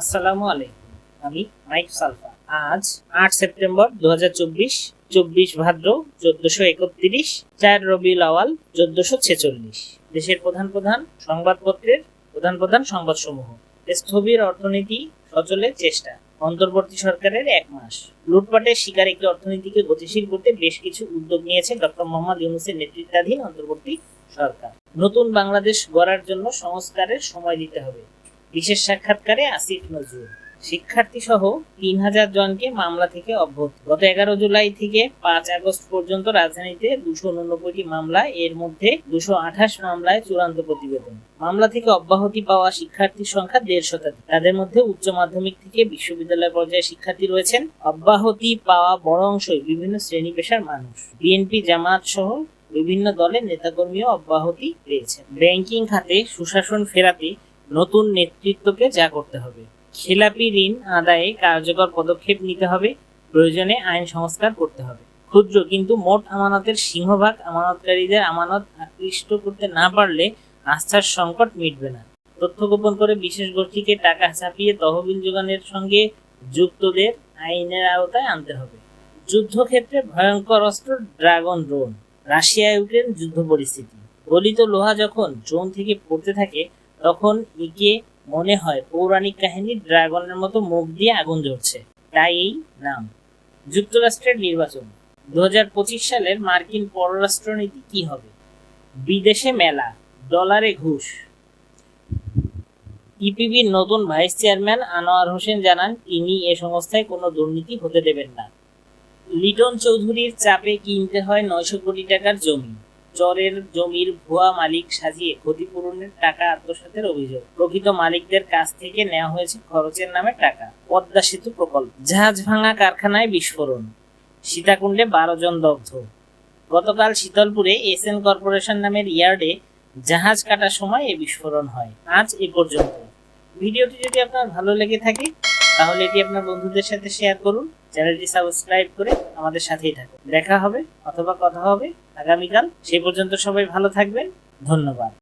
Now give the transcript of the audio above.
আসসালামু আলাইকুম, আমি মাইক সালফা। আজ আট সেপ্টেম্বর দু হাজার চব্বিশ চব্বিশ ভাদ্র চোদ্দশো একত্রিশ, চার রবিউল আওয়াল চোদ্দশো ছেচল্লিশ। দেশের প্রধান প্রধান সংবাদপত্রের প্রধান প্রধান সংবাদসমূহ। স্থবির অর্থনীতি সচলের চেষ্টা। অন্তর্বর্তী সরকারের এক মাস। লুটপাটের শিকার একটি অর্থনীতিকে গতিশীল করতে বেশ কিছু উদ্যোগ নিয়েছে ডক্টর মোহাম্মদ ইউনুসের নেতৃত্বাধীন অন্তর্বর্তী সরকার। নতুন বাংলাদেশ গড়ার জন্য সংস্কারের সময় দিতে হবে। বিশেষ সাক্ষাৎকারে আসিফ নজরুল। শিক্ষার্থী সহ তিন হাজার জনকে মামলা থেকে অব্যাহত। গত এগারো জুলাই থেকে পাঁচ আগস্ট পর্যন্ত রাজধানীতে দুশো উননব্বইটি মামলা, এর মধ্যে দুশো আঠাশ মামলায় চূড়ান্ত প্রতিবেদন। মামলা থেকে অব্যাহতি পাওয়া শিক্ষার্থীর সংখ্যা দেড় শতাধিক তাদের মধ্যে উচ্চ মাধ্যমিক থেকে বিশ্ববিদ্যালয় পর্যায়ে শিক্ষার্থী রয়েছেন। অব্যাহতি পাওয়া বড় অংশই বিভিন্ন শ্রেণি পেশার মানুষ। বিএনপি, জামাত সহ বিভিন্ন দলের নেতাকর্মীও অব্যাহতি পেয়েছেন। ব্যাংকিং খাতে সুশাসন ফেরাতে নতুন নেতৃত্বকে যা করতে হবে। খেলাপি ঋণ আদায়ে কার্যকর পদক্ষেপ নিতে হবে। প্রয়োজনে আইন সংস্কার করতে হবে। ক্ষুদ্র কিন্তু মোট আমানতের সিংহভাগ আমানতকারীদের আমানত আকৃষ্ট করতে না পারলে আস্থার সংকট মিটবে না। তথ্য গোপন করে বিশেষ গোষ্ঠীকে টাকা ছাপিয়ে তহবিল যোগানের সঙ্গে যুক্তদের আইনের আওতায় আনতে হবে। যুদ্ধক্ষেত্রে ভয়ঙ্কর অস্ত্র, ড্রাগন ড্রোন। রাশিয়া ইউক্রেন যুদ্ধ পরিস্থিতি। গলিত লোহা যখন ড্রোন থেকে পড়তে থাকে তখন একে মনে হয় পৌরাণিক কাহিনী ড্রাগনের মতো মুখ দিয়ে আগুন জ্বলছে তাই এই নাম। যুক্তরাষ্ট্রের নির্বাচন। দু সালের মার্কিন পররাষ্ট্রনীতি কি হবে? বিদেশে মেলা, ডলারে ঘুষ। ইপিবির নতুন ভাইস চেয়ারম্যান আনোয়ার হোসেন জানান, তিনি এ সংস্থায় কোনো দুর্নীতি হতে দেবেন না। লিটন চৌধুরীর চাপে কিনতে হয় নয়শো কোটি টাকার জমি। চরের জমির ভুয়া মালিক সাজিয়ে ক্ষতিপূরণের টাকা আত্মসাতের অভিযোগ। প্রকৃত মালিকদের কাছ থেকে নেওয়া হয়েছে খরচের নামে টাকা। পদ্মা সেতু প্রকল্প। জাহাজ ভাঙা কারখানায় বিস্ফোরণ। সীতাকুণ্ডে বারো জন দগ্ধ। গতকাল শীতলপুরে এসএন কর্পোরেশন নামের ইয়ার্ডে জাহাজ কাটার সময় এ বিস্ফোরণ হয়। আজ এ পর্যন্ত। ভিডিওটি যদি আপনার ভালো লেগে থাকে তাহলে এটি আপনার বন্ধুদের সাথে শেয়ার করুন চ্যানেলটি সাবস্ক্রাইব করে আমাদের সাথেই থাকুন। দেখা হবে, অথবা কথা হবে আগামীকাল। সেই পর্যন্ত সবাই ভালো থাকবেন। ধন্যবাদ।